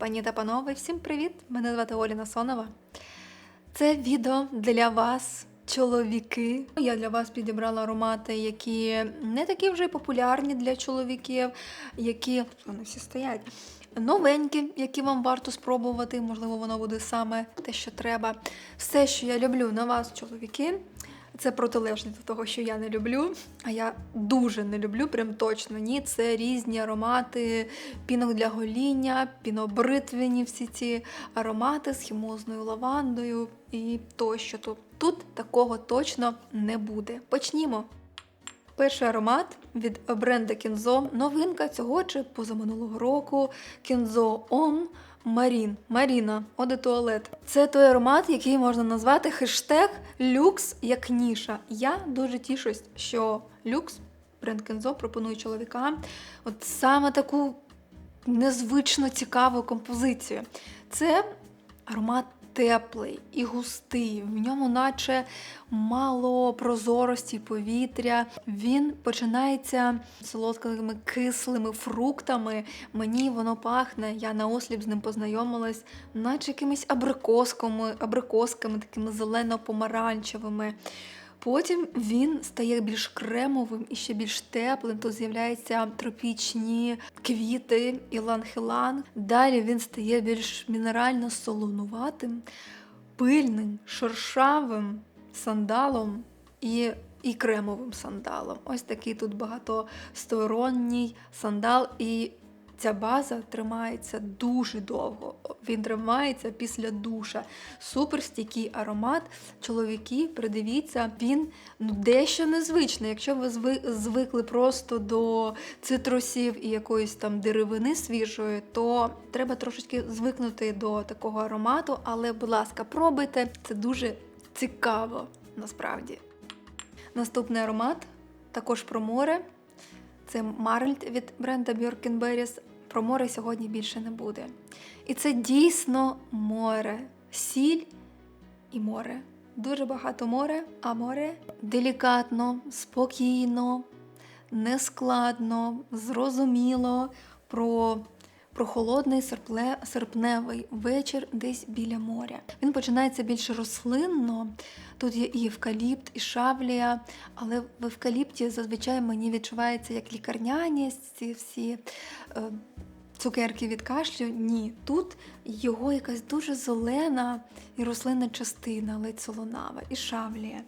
Пані та панове, всім привіт! Мене звати Оля Насонова. Це відео для вас, чоловіки. Я для вас підібрала аромати, які не такі вже популярні для чоловіків, які вони всі стоять. Новенькі, які вам варто спробувати, можливо, воно буде саме те, що треба. Все, що я люблю на вас, чоловіки, це протилежне до того, що я не люблю. А я дуже не люблю, прям точно ні. Це різні аромати, пінок для гоління, пінобритвені, всі ці аромати з хімозною лавандою і тощо. Тут, тут такого точно не буде. Почнімо. Перший аромат від бренда Кінзо. Новинка цього чи позаминулого року. Кінзо Он Марін. Маріна, Оде туалет. Це той аромат, який можна назвати хештег люкс як ніша. Я дуже тішусь, що люкс бренд Кензо пропонує чоловікам от саме таку незвично цікаву композицію. Це аромат теплий і густий, в ньому, наче мало прозорості повітря. Він починається солодкими кислими фруктами. Мені воно пахне. Я на осліп з ним познайомилась, наче якимись абрикосками, абрикосками, такими зелено-помаранчевими. Потім він стає більш кремовим і ще більш теплим. Тут з'являються тропічні квіти, ілан-хілан. Далі він стає більш мінерально солонуватим, пильним, шершавим сандалом і і кремовим сандалом. Ось такий тут багатосторонній сандал. І ця база тримається дуже довго. Він тримається після душа. Супер стійкий аромат. Чоловіки, придивіться, він ну, дещо незвичний. Якщо ви звикли просто до цитрусів і якоїсь там деревини свіжої, то треба трошечки звикнути до такого аромату. Але, будь ласка, пробуйте. Це дуже цікаво насправді. Наступний аромат також про море. Це Марльд від бренда Björkenberries. Про море сьогодні більше не буде. І це дійсно море, сіль і море. Дуже багато море, а море делікатно, спокійно, нескладно, зрозуміло про про холодний серпле, серпневий вечір десь біля моря. Він починається більш рослинно. Тут є і евкаліпт, і шавлія, але в евкаліпті зазвичай мені відчувається як лікарняність, ці всі е, цукерки від кашлю. Ні. Тут його якась дуже зелена і рослинна частина, ледь солонава, і шавлія.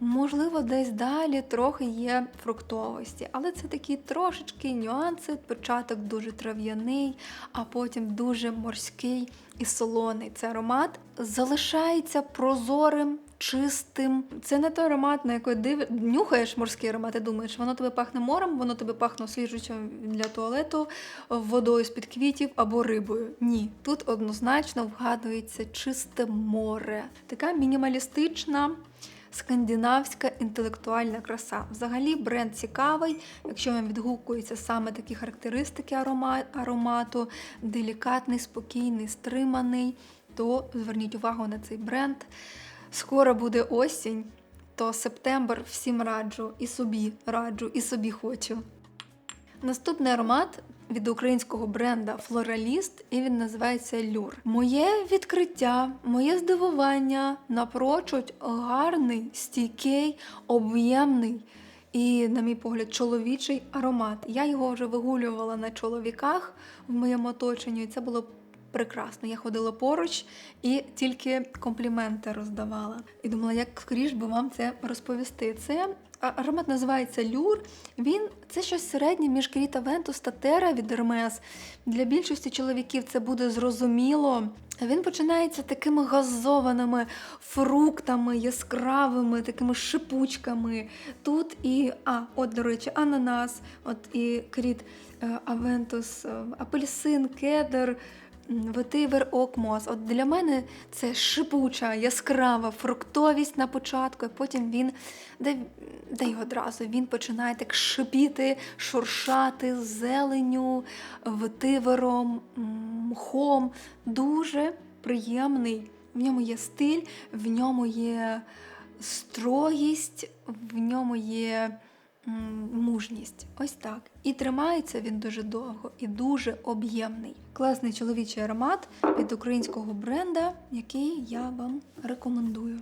Можливо, десь далі трохи є фруктовості, але це такі трошечки нюанси. Початок дуже трав'яний, а потім дуже морський і солоний. Це аромат залишається прозорим, чистим. Це не той аромат, на який див... нюхаєш морський аромат і думаєш, воно тебе пахне морем, воно тебе пахне свіжучим для туалету, водою з-під квітів або рибою. Ні, тут однозначно вгадується чисте море. Така мінімалістична скандинавська інтелектуальна краса. Взагалі бренд цікавий, якщо вам відгукуються саме такі характеристики аромату, делікатний, спокійний, стриманий, то зверніть увагу на цей бренд. Скоро буде осінь, то септембр всім раджу, і собі раджу, і собі хочу. Наступний аромат від українського бренда Флораліст, і він називається Люр. Моє відкриття, моє здивування напрочуть гарний, стійкий, об'ємний. І, на мій погляд, чоловічий аромат. Я його вже вигулювала на чоловіках в моєму оточенні, і це було прекрасно. Я ходила поруч і тільки компліменти роздавала. І думала, як скоріш би вам це розповісти. Це Аромат називається Люр. Він це щось середнє між Кріта Вентус та Тера від Ермес. Для більшості чоловіків це буде зрозуміло. Він починається такими газованими фруктами, яскравими, такими шипучками. Тут і, а, от, до речі, ананас, от і кріт е, Авентус, е, апельсин, кедр. Ветивер окмос. От для мене це шипуча, яскрава фруктовість на початку, а потім він де, й одразу він починає так шипіти, шуршати зеленю, ветивером, мхом. Дуже приємний. В ньому є стиль, в ньому є строгість, в ньому є мужність. Ось так. І тримається він дуже довго і дуже об'ємний. Класний чоловічий аромат від українського бренда, який я вам рекомендую.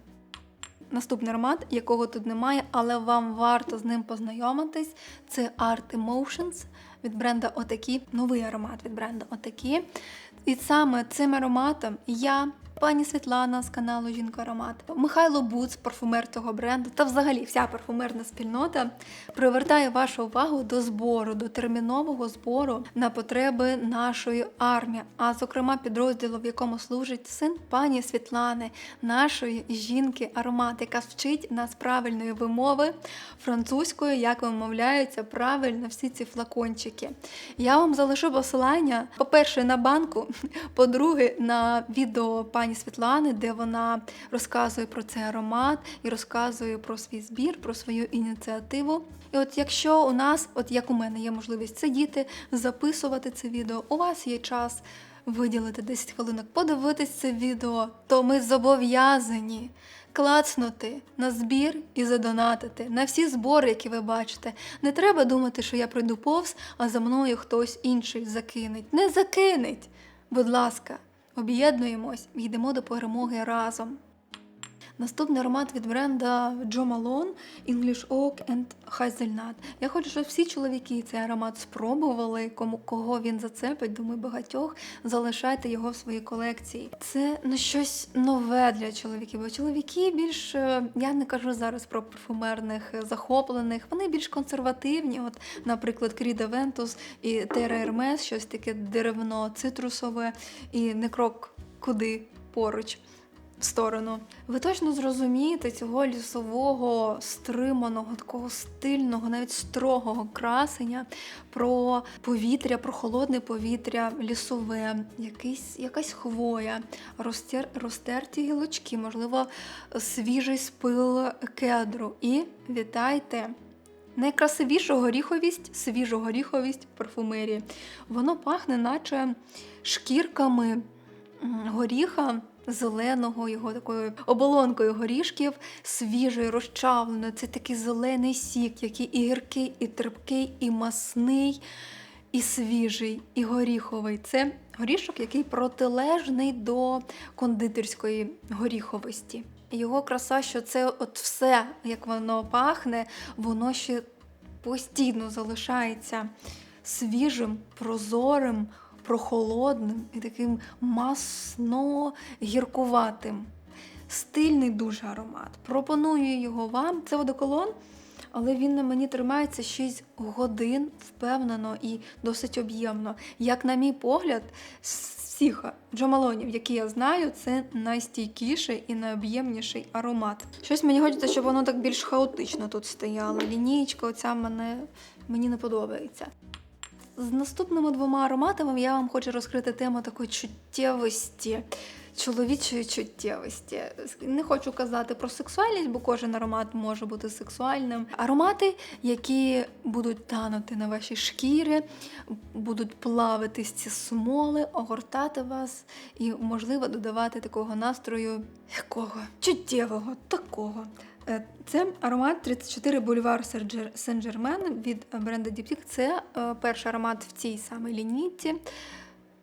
Наступний аромат, якого тут немає, але вам варто з ним познайомитись. Це Art Emotions від бренда Отакі. Новий аромат від бренда Отакі. І саме цим ароматом я, пані Світлана з каналу Жінка Аромат, Михайло Буц, парфумер цього бренду, та взагалі вся парфумерна спільнота привертає вашу увагу до збору, до термінового збору на потреби нашої армії, а зокрема підрозділу, в якому служить син пані Світлани, нашої жінки Аромат, яка вчить нас правильної вимови французькою, як вимовляються правильно всі ці флакончики. Я вам залишу посилання, по-перше, на банку, по-друге, на відео пані Світлани, де вона розказує про цей аромат і розказує про свій збір, про свою ініціативу. І от якщо у нас, от як у мене, є можливість сидіти, записувати це відео, у вас є час виділити 10 хвилинок, подивитись це відео, то ми зобов'язані клацнути на збір і задонатити на всі збори, які ви бачите. Не треба думати, що я пройду повз, а за мною хтось інший закинеть. Не закинеть! Будь ласка, об'єднуємось і йдемо до перемоги разом. Наступний аромат від бренда Joe Malone English Oak and Hazelnut. Я хочу, щоб всі чоловіки цей аромат спробували. Кому кого він зацепить, думаю, багатьох залишайте його в своїй колекції. Це ну щось нове для чоловіків. Бо чоловіки більш е, я не кажу зараз про парфумерних е, захоплених. Вони більш консервативні. От, наприклад, Кріда Вентус і Terra Hermes, щось таке деревно, цитрусове і не крок куди поруч сторону. Ви точно зрозумієте цього лісового, стриманого, такого стильного, навіть строгого красення про повітря, про холодне повітря, лісове, якийсь, якась хвоя, розтер, розтерті гілочки, можливо, свіжий спил кедру. І вітайте! Найкрасивіша горіховість, свіжа горіховість парфумерії. Воно пахне, наче шкірками горіха зеленого, його такою оболонкою горішків, свіжий, розчавлений. Це такий зелений сік, який і гіркий, і терпкий, і масний, і свіжий, і горіховий. Це горішок, який протилежний до кондитерської горіховості. Його краса, що це от все, як воно пахне, воно ще постійно залишається свіжим, прозорим, прохолодним і таким масно гіркуватим. Стильний дуже аромат. Пропоную його вам. Це водоколон, але він на мені тримається 6 годин впевнено і досить об'ємно. Як, на мій погляд, всіх джамалонів, які я знаю, це найстійкіший і найоб'ємніший аромат. Щось мені хочеться, щоб воно так більш хаотично тут стояло. Лінійка оця мене, мені не подобається. З наступними двома ароматами я вам хочу розкрити тему такої чуттєвості, чоловічої чуттєвості. Не хочу казати про сексуальність, бо кожен аромат може бути сексуальним. Аромати, які будуть танути на вашій шкірі, будуть плавитись ці смоли, огортати вас і, можливо, додавати такого настрою, якого чуттєвого, такого. Е, Це аромат 34 бульвар Сен-Жермен від бренду Diptyque. Це е, перший аромат в цій самій лінійці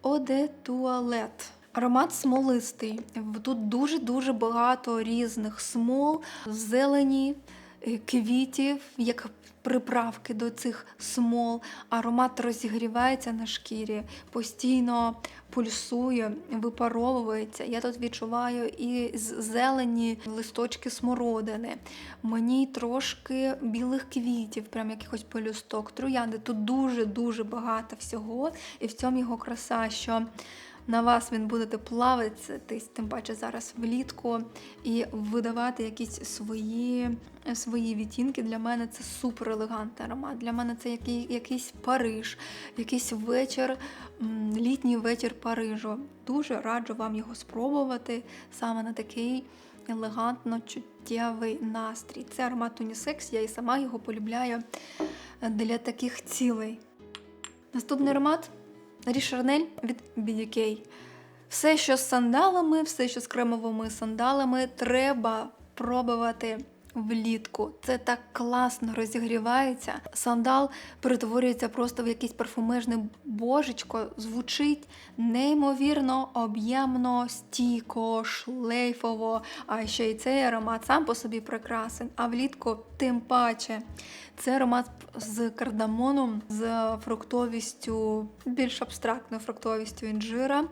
Оде Туалет. Аромат смолистий. Тут дуже-дуже багато різних смол, зелені, е, квітів, як приправки до цих смол. Аромат розігрівається на шкірі, постійно пульсує, випаровується. Я тут відчуваю і зелені листочки смородини. Мені трошки білих квітів, прям якихось пелюсток, троянди. Тут дуже-дуже багато всього, і в цьому його краса, що на вас він буде плавитись, тим паче зараз влітку, і видавати якісь свої, свої відтінки. Для мене це супер елегантний аромат. Для мене це який, якийсь Париж, якийсь вечір, літній вечір Парижу. Дуже раджу вам його спробувати саме на такий елегантно чуттєвий настрій. Це аромат унісекс, я і сама його полюбляю для таких цілей. Наступний аромат Рішарнель від BDK. Все, що з сандалами, все, що з кремовими сандалами, треба пробувати влітку. Це так класно розігрівається. Сандал перетворюється просто в якесь парфумежне божечко, звучить неймовірно об'ємно, стійко, шлейфово. А ще й цей аромат сам по собі прекрасен. А влітку тим паче. Це аромат з кардамоном, з фруктовістю, більш абстрактною фруктовістю інжира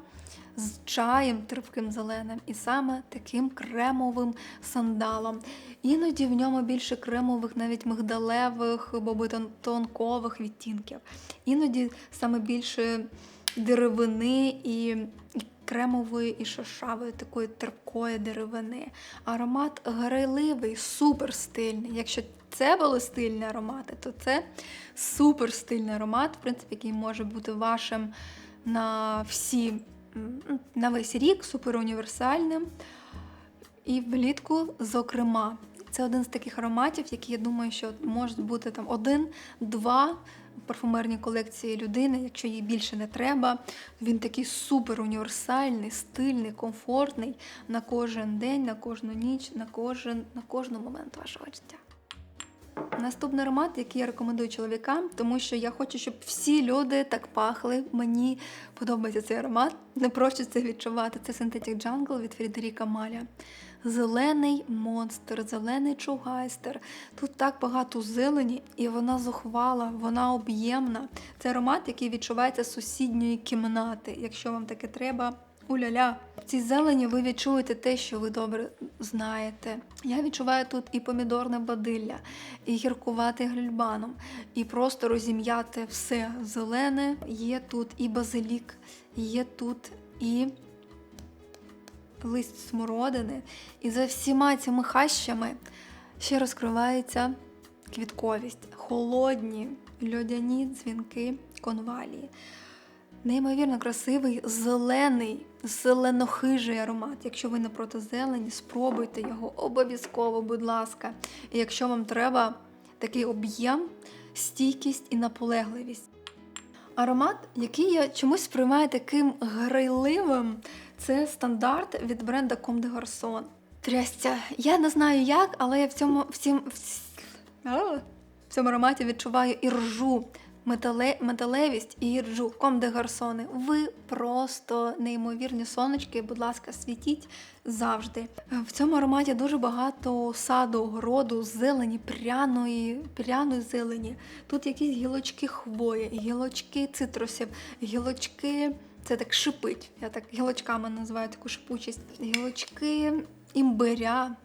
з чаєм терпким зеленим і саме таким кремовим сандалом. Іноді в ньому більше кремових, навіть мигдалевих, бобитонкових відтінків. Іноді саме більше деревини і Кремової і шершавої, такої терпкої деревини. Аромат грайливий, супер стильний. Якщо це були стильні аромати, то це супер стильний аромат, в принципі, який може бути вашим на всі на весь рік суперуніверсальним. І влітку, зокрема, це один з таких ароматів, які я думаю, що можуть бути там один-два в парфумерній колекції людини, якщо їй більше не треба. Він такий супер універсальний, стильний, комфортний на кожен день, на кожну ніч, на кожен, на кожну момент вашого життя. Наступний аромат, який я рекомендую чоловікам, тому що я хочу, щоб всі люди так пахли. Мені подобається цей аромат. Не проще це відчувати. Це Synthetic Jungle від Фрідеріка Маля. Зелений монстр, зелений чугайстер. Тут так багато зелені, і вона зухвала, вона об'ємна. Це аромат, який відчувається з сусідньої кімнати. Якщо вам таке треба, Уля-ля, цій зелені ви відчуєте те, що ви добре знаєте. Я відчуваю тут і помідорне бадилля, і гіркувати глюльбаном, і просто розім'яти все зелене. Є тут і базилік, є тут і лист смородини. І за всіма цими хащами ще розкривається квітковість, холодні, льодяні дзвінки конвалії. Неймовірно красивий зелений, зеленохижий аромат. Якщо ви не проти зелені, спробуйте його обов'язково, будь ласка. І якщо вам треба такий об'єм, стійкість і наполегливість. Аромат, який я чомусь сприймаю таким грайливим, це стандарт від бренда Comme des Garçons. Трястя, я не знаю як, але я в цьому всім, в цьому ароматі відчуваю і ржу метале, металевість і рджу, комде гарсони. Ви просто неймовірні сонечки, будь ласка, світіть завжди. В цьому ароматі дуже багато саду, городу, зелені, пряної, пряної зелені. Тут якісь гілочки хвої, гілочки цитрусів, гілочки. Це так шипить. Я так гілочками називаю таку шипучість. Гілочки імбиря,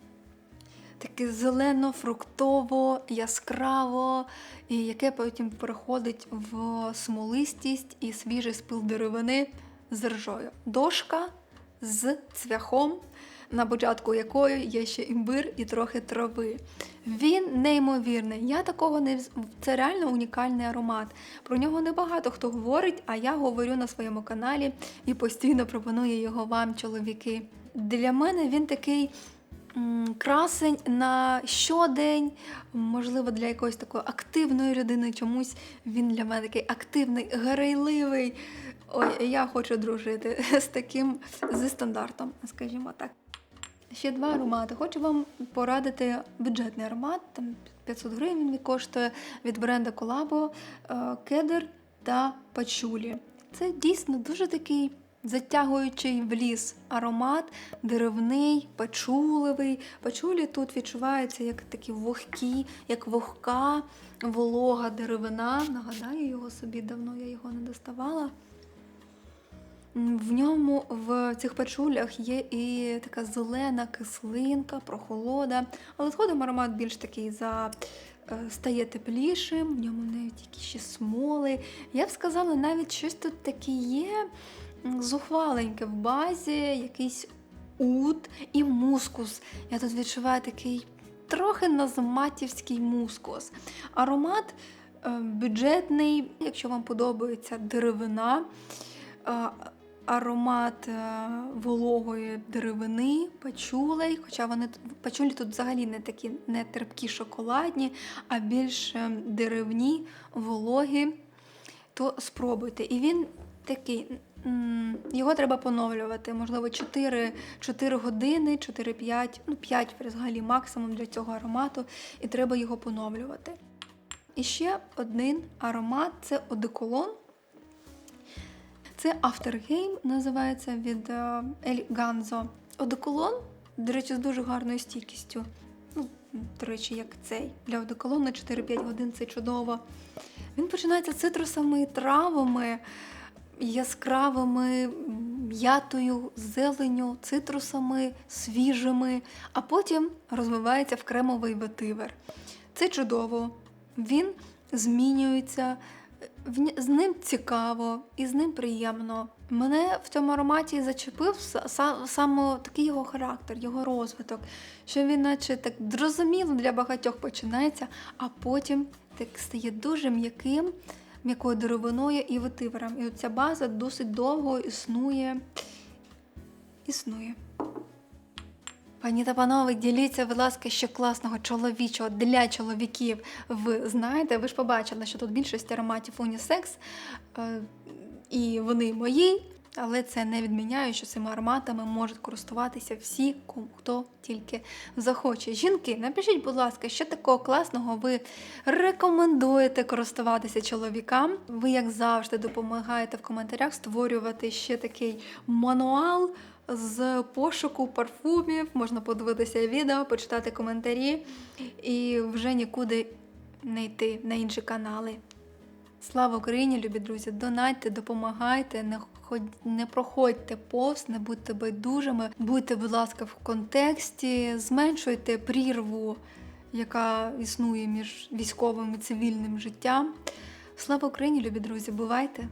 таке зелено, фруктово, яскраво, і яке потім переходить в смолистість і свіжий спил деревини з ржою. Дошка з цвяхом, на початку якої є ще імбир і трохи трави. Він неймовірний. Я такого не це реально унікальний аромат. Про нього небагато хто говорить, а я говорю на своєму каналі і постійно пропоную його вам, чоловіки. Для мене він такий красень на щодень, можливо, для якоїсь такої активної людини. Чомусь він для мене такий активний, грайливий. Ой, я хочу дружити з таким зі стандартом, скажімо так. Ще два аромати. Хочу вам порадити бюджетний аромат, там 500 гривень він коштує від бренда Колабо, кедр та пачулі. Це дійсно дуже такий затягуючий в ліс аромат, деревний, пачуливий. Пачулі тут відчуваються як такі вогкі, як вогка, волога деревина. Нагадаю його собі, давно я його не доставала. В ньому в цих пачулях є і така зелена кислинка, прохолода, але згодом аромат більш такий за. Е, стає теплішим, в ньому навіть якісь ще смоли. Я б сказала, навіть щось тут таке є зухваленьке в базі, якийсь ут і мускус. Я тут відчуваю такий трохи назматівський мускус. Аромат е, бюджетний, якщо вам подобається деревина. Е, аромат е, вологої деревини, пачулей, хоча вони пачулі тут взагалі не такі не терпкі шоколадні, а більш деревні, вологі, то спробуйте. І він такий його треба поновлювати. Можливо, 4, 4 години, 4-5, ну 5 взагалі максимум для цього аромату, і треба його поновлювати. І ще один аромат це одеколон. Це Aftergame, називається від е, Ель Ганзо. Одеколон, до речі, з дуже гарною стійкістю. Ну, до речі, як цей. Для одеколону 4-5 годин це чудово. Він починається з цитрусами, травами, яскравими, м'ятою, зеленю, цитрусами, свіжими, а потім розвивається в кремовий ветивер. Це чудово. Він змінюється, з ним цікаво і з ним приємно. Мене в цьому ароматі зачепив са- са- саме такий його характер, його розвиток, що він, наче так зрозуміло для багатьох починається, а потім так стає дуже м'яким, м'якою деревиною і ветивером. І оця база досить довго існує. Існує. Пані та панове, діліться, будь ласка, що класного чоловічого для чоловіків ви знаєте. Ви ж побачили, що тут більшість ароматів унісекс, е, і вони мої, але це не відміняє, що цими ароматами можуть користуватися всі, хто тільки захоче. Жінки, напишіть, будь ласка, що такого класного ви рекомендуєте користуватися чоловікам. Ви, як завжди, допомагаєте в коментарях створювати ще такий мануал з пошуку парфумів. Можна подивитися відео, почитати коментарі і вже нікуди не йти на інші канали. Слава Україні, любі друзі! Донайте, допомагайте, не не проходьте повз, не будьте байдужими, будьте, будь ласка, в контексті, зменшуйте прірву, яка існує між військовим і цивільним життям. Слава Україні, любі друзі! Бувайте!